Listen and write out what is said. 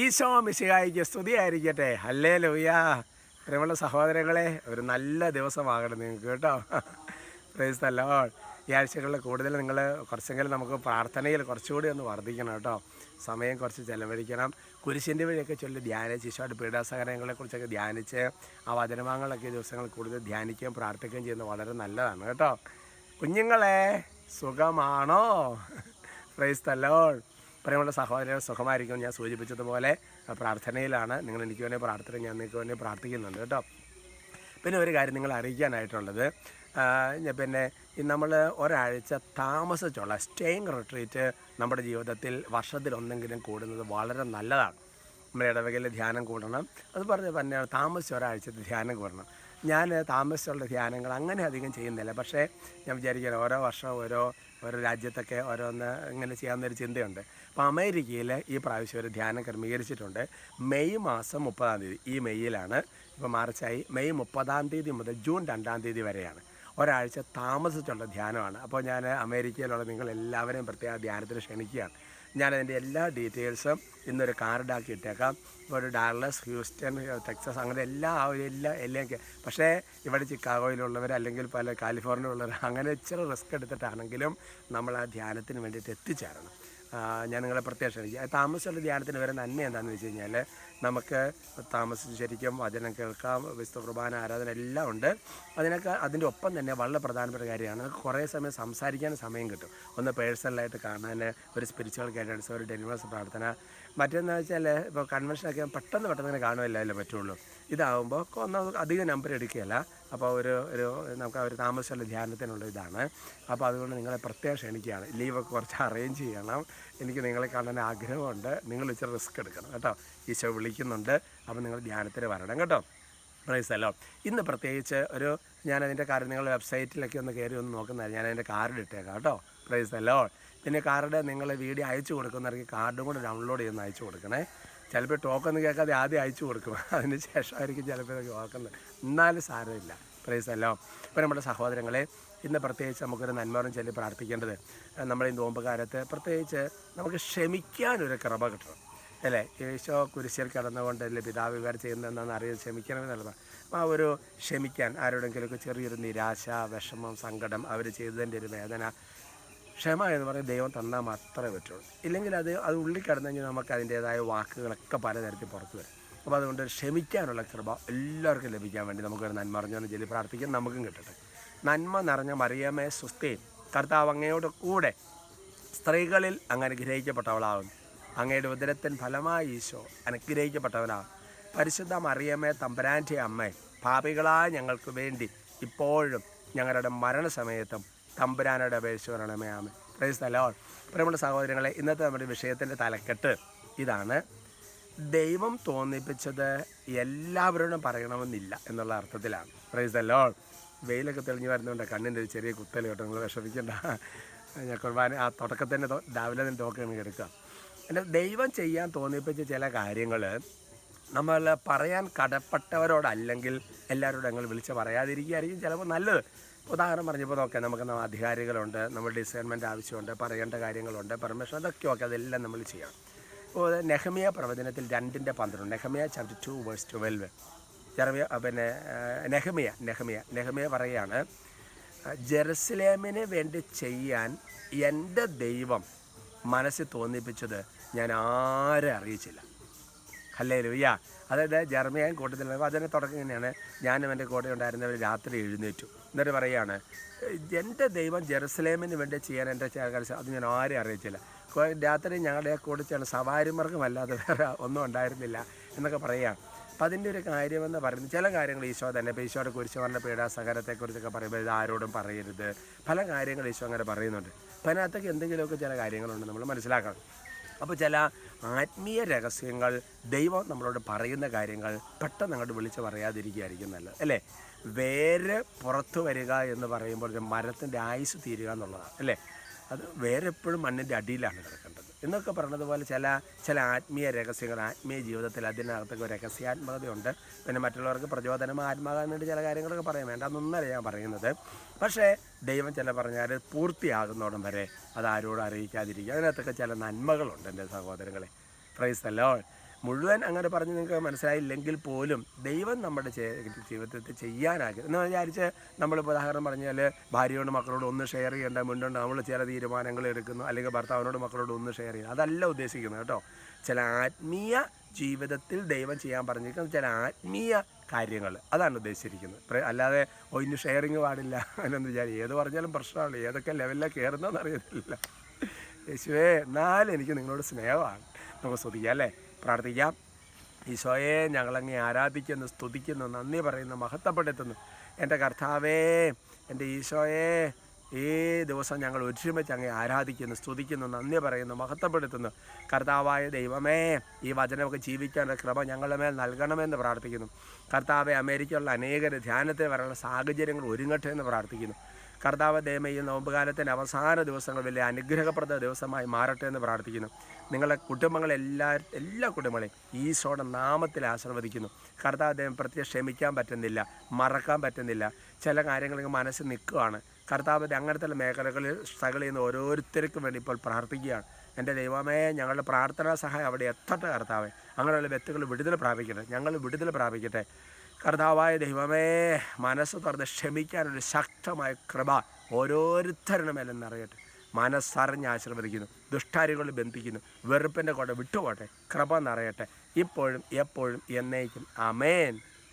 ഈശോ മിശിഹായിക്ക് സ്തുതിയായിരിക്കട്ടെ. അല്ലേ ലോയ്യാ പ്രിയമുള്ള സഹോദരങ്ങളെ ഒരു നല്ല ദിവസമാകണം നിങ്ങൾക്ക് കേട്ടോ. പ്രൈസ് നല്ല ഈ ആഴ്ചകളിൽ കൂടുതൽ നിങ്ങൾ കുറച്ചെങ്കിലും നമുക്ക് പ്രാർത്ഥനയിൽ കുറച്ചുകൂടി ഒന്ന് വർദ്ധിക്കണം കേട്ടോ. സമയം കുറച്ച് ചിലവഴിക്കണം. കുരിശിന്റെ വഴിയൊക്കെ ചൊല്ലി ധ്യാനിച്ച് ഈശോയുടെ പീഡാസഹനങ്ങളെക്കുറിച്ചൊക്കെ ധ്യാനിച്ച് ആ വചനഭാഗങ്ങളൊക്കെ ഈ ദിവസങ്ങൾ കൂടുതൽ ധ്യാനിക്കുകയും പ്രാർത്ഥിക്കുകയും ചെയ്യുന്നത് വളരെ നല്ലതാണ് കേട്ടോ. കുഞ്ഞുങ്ങളെ സുഖമാണോ? പ്രൈസ് തല്ലോൾ പ്രിയമുള്ള സഹോദരൻ സുഖമായിരിക്കും ഞാൻ സൂചിപ്പിച്ചതുപോലെ പ്രാർത്ഥനയിലാണ്. നിങ്ങൾ എനിക്ക് വേണ്ടി പ്രാർത്ഥന ഞാൻ നിങ്ങൾക്ക് വേണ്ടി പ്രാർത്ഥിക്കുന്നുണ്ട് കേട്ടോ. പിന്നെ ഒരു കാര്യം നിങ്ങൾ അറിയിക്കാനായിട്ടുള്ളത് പിന്നെ നമ്മൾ ഒരാഴ്ച താമസിച്ചുള്ള സ്റ്റേയിങ് റിട്രീറ്റ് നമ്മുടെ ജീവിതത്തിൽ വർഷത്തിൽ ഒന്നെങ്കിലും കൂടുന്നത് വളരെ നല്ലതാണ്. നമ്മുടെ ഇടവകയിൽ ധ്യാനം കൂടണം. അത് പറഞ്ഞ് തന്നെയാണ് താമസിച്ച ഒരാഴ്ചത്തെ ധ്യാനം കൂടണം. ഞാൻ താമസിച്ചുള്ള ധ്യാനങ്ങൾ അങ്ങനെ അധികം ചെയ്യുന്നില്ല. പക്ഷേ ഞാൻ വിചാരിക്കുന്നത് ഓരോ വർഷം ഓരോ ഓരോ രാജ്യത്തൊക്കെ ഓരോന്ന് ഇങ്ങനെ ചെയ്യാവുന്നൊരു ചിന്തയുണ്ട്. അപ്പോൾ അമേരിക്കയിൽ ഈ പ്രാവശ്യം ഒരു ധ്യാനം ക്രമീകരിച്ചിട്ടുണ്ട്. മെയ് മാസം മുപ്പതാം തീയതി. ഈ മെയ്യിലാണ്. ഇപ്പോൾ മാർച്ചായി. മെയ് മുപ്പതാം തീയതി മുതൽ ജൂൺ രണ്ടാം തീയതി വരെയാണ്. ഒരാഴ്ച താമസിച്ചുള്ള ധ്യാനമാണ്. അപ്പോൾ ഞാൻ അമേരിക്കയിലുള്ള നിങ്ങൾ എല്ലാവരെയും പ്രത്യേക ധ്യാനത്തിന് ക്ഷണിക്കുകയാണ്. ഞാനതിന്റെ എല്ലാ ഡീറ്റെയിൽസും ഇന്നൊരു കാർഡാക്കി ഇട്ടേക്കാം. ഇപ്പോൾ ഒരു ഡാർലസ് ഹ്യൂസ്റ്റൺ ടെക്സസ് അങ്ങനെ എല്ലാ ആ ഒരു എല്ലാ എല്ലാം പക്ഷേ ഇവിടെ ചിക്കാഗോയിലുള്ളവർ അല്ലെങ്കിൽ പല കാലിഫോർണിയയിലുള്ളവർ അങ്ങനെ ഇച്ചിരി റിസ്ക് എടുത്തിട്ടാണെങ്കിലും നമ്മൾ ആ ധ്യാനത്തിന് വേണ്ടിയിട്ട് എത്തിച്ചേരണം. ഞാൻ നിങ്ങളെ പ്രത്യേകം ക്ഷണിക്കുക താമസിച്ചുള്ള ധ്യാനത്തിന് വരെ നന്മ എന്താണെന്ന് വെച്ച് കഴിഞ്ഞാൽ നമുക്ക് താമസിച്ച് ശരിക്കും വചനം കേൾക്കാം വിശുദ്ധ കുർബാന ആരാധന എല്ലാം ഉണ്ട്. അതിനൊക്കെ അതിന്റെ ഒപ്പം തന്നെ വളരെ പ്രധാനപ്പെട്ട കാര്യമാണ്. നമുക്ക് കുറേ സമയം സംസാരിക്കാൻ സമയം കിട്ടും. ഒന്ന് പേഴ്സണലായിട്ട് കാണാൻ ഒരു സ്പിരിച്വൽ ഗൈഡൻസ് ഒരു ഡെലിവേഴ്സ് പ്രാർത്ഥന. മറ്റൊന്ന് വെച്ചാൽ ഇപ്പോൾ കൺവെൻഷനൊക്കെ പെട്ടെന്ന് പെട്ടെന്ന് ഇങ്ങനെ കാണുമല്ലോ പറ്റുള്ളൂ. ഇതാവുമ്പോൾ ഒന്ന് അധികം നമ്പർ എടുക്കുകയല്ല. അപ്പോൾ ഒരു ഒരു നമുക്ക് അവർ ഒരു താമസമുള്ള ധ്യാനത്തിനുള്ള ഇതാണ്. അപ്പോൾ അതുകൊണ്ട് നിങ്ങളെ പ്രത്യേകം ക്ഷണിക്കുകയാണ്. ലീവൊക്കെ കുറച്ച് അറേഞ്ച് ചെയ്യണം. എനിക്ക് നിങ്ങളെ കാണാൻ ആഗ്രഹമുണ്ട്. നിങ്ങൾ ഇച്ചിരി റിസ്ക് എടുക്കണം കേട്ടോ. ഈശോ വിളിക്കുന്നുണ്ട്. അപ്പോൾ നിങ്ങൾ ധ്യാനത്തിന് വരണം കേട്ടോ. പ്രൈസ് അല്ലോ ഇന്ന് പ്രത്യേകിച്ച് ഒരു ഞാൻ ഞാനതിന്റെ കാര്യം നിങ്ങൾ വെബ്സൈറ്റിലൊക്കെ ഒന്ന് കയറി ഒന്ന് നോക്കുന്നതായി ഞാൻ അതിന്റെ കാർഡ് ഇട്ടേക്കാം കേട്ടോ. പ്രൈസ് അല്ലോ പിന്നെ കാർഡ് നിങ്ങൾ വീഡിയോ അയച്ചു കൊടുക്കുന്നവർക്ക് കാർഡും കൂടെ ഡൗൺലോഡ് ചെയ്യുന്ന അയച്ചു കൊടുക്കണേ. ചിലപ്പോൾ ടോക്കൺ കേൾക്കാതെ ആദ്യം അയച്ചു കൊടുക്കും. അതിന് ശേഷമായിരിക്കും ചിലപ്പോൾ ഇതൊക്കെ ഓർക്കുന്നത്. എന്നാലും സാരമില്ല. പ്രൈസ് അല്ലോ ഇപ്പോൾ നമ്മുടെ സഹോദരങ്ങളെ ഇന്ന് പ്രത്യേകിച്ച് നമുക്കൊരു നന്മറും ചൊല്ലി പ്രാർത്ഥിക്കേണ്ടത് നമ്മൾ ഈ നോമ്പുകാലത്ത് പ്രത്യേകിച്ച് നമുക്ക് ക്ഷമിക്കാനൊരു കൃപ കിട്ടണം. അല്ലേ? യേശോ കുരിശിൽ കിടന്നുകൊണ്ട് അല്ലേ പിതാവ് വികാരം ചെയ്യുന്നതെന്നാണ് അറിയാൻ ക്ഷമിക്കണമെന്നുള്ളതാണ് അപ്പോൾ ആ ഒരു ക്ഷമിക്കാൻ ആരോടെങ്കിലുമൊക്കെ ചെറിയൊരു നിരാശ വിഷമം സങ്കടം അവർ ചെയ്തതിന്റെ ഒരു വേദന ക്ഷമ എന്ന് പറഞ്ഞാൽ ദൈവം തന്നാൽ മാത്രമേ പറ്റുള്ളൂ. ഇല്ലെങ്കിൽ അത് അത് ഉള്ളിൽ കിടന്നു കഴിഞ്ഞാൽ നമുക്ക് അതിന്റേതായ വാക്കുകളൊക്കെ പലതരത്തിൽ പുറത്തു വരും. അപ്പോൾ അതുകൊണ്ട് ക്ഷമിക്കാനുള്ള കൃപ എല്ലാവർക്കും ലഭിക്കാൻ വേണ്ടി നമുക്കൊരു നന്മ അറിഞ്ഞാൽ ചൊല്ലി പ്രാർത്ഥിക്കാൻ നമുക്കും കിട്ടട്ടെ. നന്മ നിറഞ്ഞ മറിയമേ സുസ്തേ കർത്താവ് അങ്ങയോട് കൂടെ സ്ത്രീകളിൽ അങ്ങനെ അനുഗ്രഹിക്കപ്പെട്ടവളാകുന്നു. അങ്ങയുടെ ഉദരത്തിൻ ഫലമായി ഈശോ അനുഗ്രഹിക്കപ്പെട്ടവനാകും പരിശുദ്ധ മറിയമ്മേ തമ്പരാന്റെ അമ്മേ പാപികളായ ഞങ്ങൾക്ക് വേണ്ടി ഇപ്പോഴും ഞങ്ങളുടെ മരണസമയത്തും തമ്പുരാനോട് അപേക്ഷിച്ച് വരണമേ ആമേ പ്രൈസ് തലോൾ പ്രിയമുള്ള സഹോദരങ്ങളെ ഇന്നത്തെ നമ്മുടെ വിഷയത്തിന്റെ തലക്കെട്ട് ഇതാണ്. ദൈവം തോന്നിപ്പിച്ചത് എല്ലാവരോടും പറയണമെന്നില്ല എന്നുള്ള അർത്ഥത്തിലാണ്. പ്രൈസ് അല്ലോൾ വെയിലൊക്കെ തെളിഞ്ഞു വരുന്നുണ്ട് കണ്ണിന്റെ ഒരു ചെറിയ കുത്തൽ കേട്ടോ നിങ്ങൾ വിഷമിക്കേണ്ട. ഞാൻ കുർബാന ആ തുടക്കത്തിന്റെ രാവിലെ തന്നെ ടോക്കാണ് എടുക്കുക എന്റെ ദൈവം ചെയ്യാൻ തോന്നിപ്പിച്ച ചില കാര്യങ്ങൾ നമ്മൾ പറയാൻ കടപ്പെട്ടവരോടല്ലെങ്കിൽ എല്ലാവരോടും ഞങ്ങൾ വിളിച്ച് പറയാതിരിക്കുകയായിരിക്കും ചിലപ്പോൾ നല്ലത്. ഉദാഹരണം പറഞ്ഞപ്പോൾ നോക്കാം നമുക്ക് അധികാരികളുണ്ട് നമ്മൾ ഡിസൈൻമെന്റ് ആവശ്യമുണ്ട് പറയേണ്ട കാര്യങ്ങളുണ്ട് പെർമിഷൻ അതൊക്കെ ഓക്കെ അതെല്ലാം നമ്മൾ ചെയ്യണം. നെഹമിയ പ്രവചനത്തിൽ രണ്ടിന്റെ പന്ത്രണ്ട്. Nehemiah chapter two verse twelve Jeremiah പിന്നെ നെഹമിയ നെഹമിയ നെഹമിയ പറയുകയാണ് ജെറുസലേമിന് വേണ്ടി ചെയ്യാൻ എന്റെ ദൈവം മനസ്സിൽ തോന്നിപ്പിച്ചത് ഞാൻ ആരെ അറിയിച്ചില്ല. അല്ലേ ലുയ്യ അതായത് ജർമ്മയൻ കൂട്ടത്തിൽ അതിനെ തുടക്കം ഇങ്ങനെയാണ്. ഞാനും എന്റെ കൂടെ ഉണ്ടായിരുന്നവർ രാത്രി എഴുന്നേറ്റു. എന്നിട്ട് പറയുകയാണ് എന്റെ ദൈവം ജെറുസലേമിന് വേണ്ടി ചെയ്യാൻ എന്റെ കാര്യം അത് ഞാൻ ആരെയും അറിയിച്ചില്ല. രാത്രി ഞങ്ങളുടെ കൂടെ ചേർന്ന് സവാരിമാർഗമല്ലാതെ വേറെ ഒന്നും ഉണ്ടായിരുന്നില്ല എന്നൊക്കെ പറയാം. അപ്പം അതിന്റെ ഒരു കാര്യമെന്ന് പറയുന്നത് ചില കാര്യങ്ങൾ ഈശോ തന്നെ ഇപ്പോൾ ഈശോയുടെ കുരിശ് പറഞ്ഞ പീഡാസഹനത്തെക്കുറിച്ചൊക്കെ പറയുമ്പോൾ ഇത് ആരോടും പറയരുത്. പല കാര്യങ്ങൾ ഈശോ അങ്ങനെ പറയുന്നുണ്ട്. അപ്പം അതിനകത്തൊക്കെ എന്തെങ്കിലുമൊക്കെ ചില കാര്യങ്ങളുണ്ട് നമ്മൾ മനസ്സിലാക്കണം. അപ്പോൾ ചില ആത്മീയ രഹസ്യങ്ങൾ ദൈവം നമ്മളോട് പറയുന്ന കാര്യങ്ങൾ പെട്ടെന്ന് അങ്ങോട്ട് വിളിച്ച് പറയാതിരിക്കുകയായിരിക്കും നല്ലത്. അല്ലേ? വേര് പുറത്തു വരിക എന്ന് പറയുമ്പോൾ മരത്തിന്റെ ആയുസ് തീരുക എന്നുള്ളതാണ്. അല്ലേ? അത് വേറെ എപ്പോഴും മണ്ണിന്റെ അടിയിലാണ് കിടക്കേണ്ടത്. എന്നൊക്കെ പറഞ്ഞതുപോലെ ചില ചില ആത്മീയ രഹസ്യങ്ങൾ ആത്മീയ ജീവിതത്തിൽ അതിനകത്തൊക്കെ രഹസ്യാത്മകതയുണ്ട്. പിന്നെ മറ്റുള്ളവർക്ക് പ്രചോദനം ആത്മാകാൻ വേണ്ടി ചില കാര്യങ്ങളൊക്കെ പറയാൻ വേണ്ട അതൊന്നല്ല ഞാൻ പറയുന്നത്. പക്ഷേ ദൈവം ചില പറഞ്ഞാൽ പൂർത്തിയാകുന്നോടം വരെ അത് ആരോടും അറിയിക്കാതിരിക്കുക. അതിനകത്തൊക്കെ ചില നന്മകളുണ്ട് എന്റെ സഹോദരങ്ങളെ. പ്രൈസ് അല്ലോ മുഴുവൻ അങ്ങനെ പറഞ്ഞ് നിങ്ങൾക്ക് മനസ്സിലായില്ലെങ്കിൽ പോലും ദൈവം നമ്മുടെ ജീവിതത്തിൽ ചെയ്യാനാകും എന്ന് വിചാരിച്ച് നമ്മളിപ്പോൾ ഉദാഹരണം പറഞ്ഞാൽ ഭാര്യയോട് മക്കളോട് ഒന്ന് ഷെയർ ചെയ്യേണ്ട മുന്നോട്ട് നമ്മൾ ചില തീരുമാനങ്ങൾ എടുക്കുന്നു അല്ലെങ്കിൽ ഭർത്താവിനോട് മക്കളോട് ഒന്ന് ഷെയർ ചെയ്യുന്നു. അതല്ല ഉദ്ദേശിക്കുന്നത് കേട്ടോ. ചില ആത്മീയ ജീവിതത്തിൽ ദൈവം ചെയ്യാൻ പറഞ്ഞിരിക്കുന്ന ചില ആത്മീയ കാര്യങ്ങൾ. അതാണ് ഉദ്ദേശിച്ചിരിക്കുന്നത്. അല്ലാതെ ഓ ഇനി ഷെയറിങ് പാടില്ല. അങ്ങനെയൊന്നും വിചാരിക്കും ഏത് പറഞ്ഞാലും പ്രശ്നമാണ്. ഏതൊക്കെ ലെവലിലാണ് കയറുന്നതെന്ന് അറിയത്തില്ല. യേശുവേ എന്നാലും എനിക്ക് നിങ്ങളോട് സ്നേഹമാണ്. നമുക്ക് ശ്രദ്ധിക്കാം അല്ലേ? പ്രാർത്ഥിക്കാം. ഈശോയെ ഞങ്ങളങ്ങെ ആരാധിക്കുന്നു സ്തുതിക്കുന്നു നന്ദി പറയുന്നു മഹത്വപ്പെടുത്തുന്നു. എന്റെ കർത്താവേ എന്റെ ഈശോയെ ഈ ദിവസം ഞങ്ങൾ ഒരുമിച്ച് അങ്ങ് ആരാധിക്കുന്നു സ്തുതിക്കുന്നു നന്ദി പറയുന്നു മഹത്വപ്പെടുത്തുന്നു. കർത്താവായ ദൈവമേ ഈ വചനമൊക്കെ ജീവിക്കാനുള്ള കൃപ ഞങ്ങളുടെ മേൽ നൽകണമെന്ന് പ്രാർത്ഥിക്കുന്നു. കർത്താവെ അമേരിക്കയിലുള്ള അനേകർ ധ്യാനത്തിൽ വരാനുള്ള സാഹചര്യങ്ങൾ ഒരുങ്ങട്ടെ എന്ന് പ്രാർത്ഥിക്കുന്നു. കർത്താവ് ദൈവം ഈ നോമ്പുകാലത്തിന്റെ അവസാന ദിവസങ്ങൾ വലിയ അനുഗ്രഹപ്രദ ദിവസമായി മാറട്ടെ എന്ന് പ്രാർത്ഥിക്കുന്നു. നിങ്ങളുടെ കുടുംബങ്ങളെ എല്ലാ എല്ലാ കുടുംബങ്ങളെയും ഈശോയുടെ നാമത്തിൽ ആശീർവദിക്കുന്നു. കർത്താവ് ദൈവം പ്രത്യേകം ക്ഷമിക്കാൻ പറ്റുന്നില്ല മറക്കാൻ പറ്റുന്നില്ല. ചില കാര്യങ്ങൾ മനസ്സിൽ നിൽക്കുകയാണ്. കർത്താവ് അങ്ങനത്തെ മേഖലകളിൽ സ്ട്രഗിൾ ചെയ്യുന്ന ഓരോരുത്തർക്കും വേണ്ടി ഇപ്പോൾ പ്രാർത്ഥിക്കുകയാണ്. എന്റെ ദൈവമേ ഞങ്ങളുടെ പ്രാർത്ഥനാ സഹായം അവിടെ എത്തട്ടെ കർത്താവേ. അങ്ങനെയുള്ള വ്യക്തികൾ വിടുതൽ പ്രാപിക്കട്ടെ ഞങ്ങൾ വിടുതൽ പ്രാപിക്കട്ടെ. കർത്താവായ ദൈവമേ മനസ്സ് തുറന്ന് ക്ഷമിക്കാനൊരു ശക്തമായ കൃപ ഓരോരുത്തരുടെ മേലും നിറയട്ടെ. മനസ്സറിഞ്ഞ് ആശീർവദിക്കുന്നു ദുഷ്ടാരികൾ ബന്ധിക്കുന്നു വെറുപ്പിന്റെ കൂടെ വിട്ടുപോട്ടെ കൃപ നിറയട്ടെ. ഇപ്പോഴും എപ്പോഴും എന്നേക്കും. അമേൻ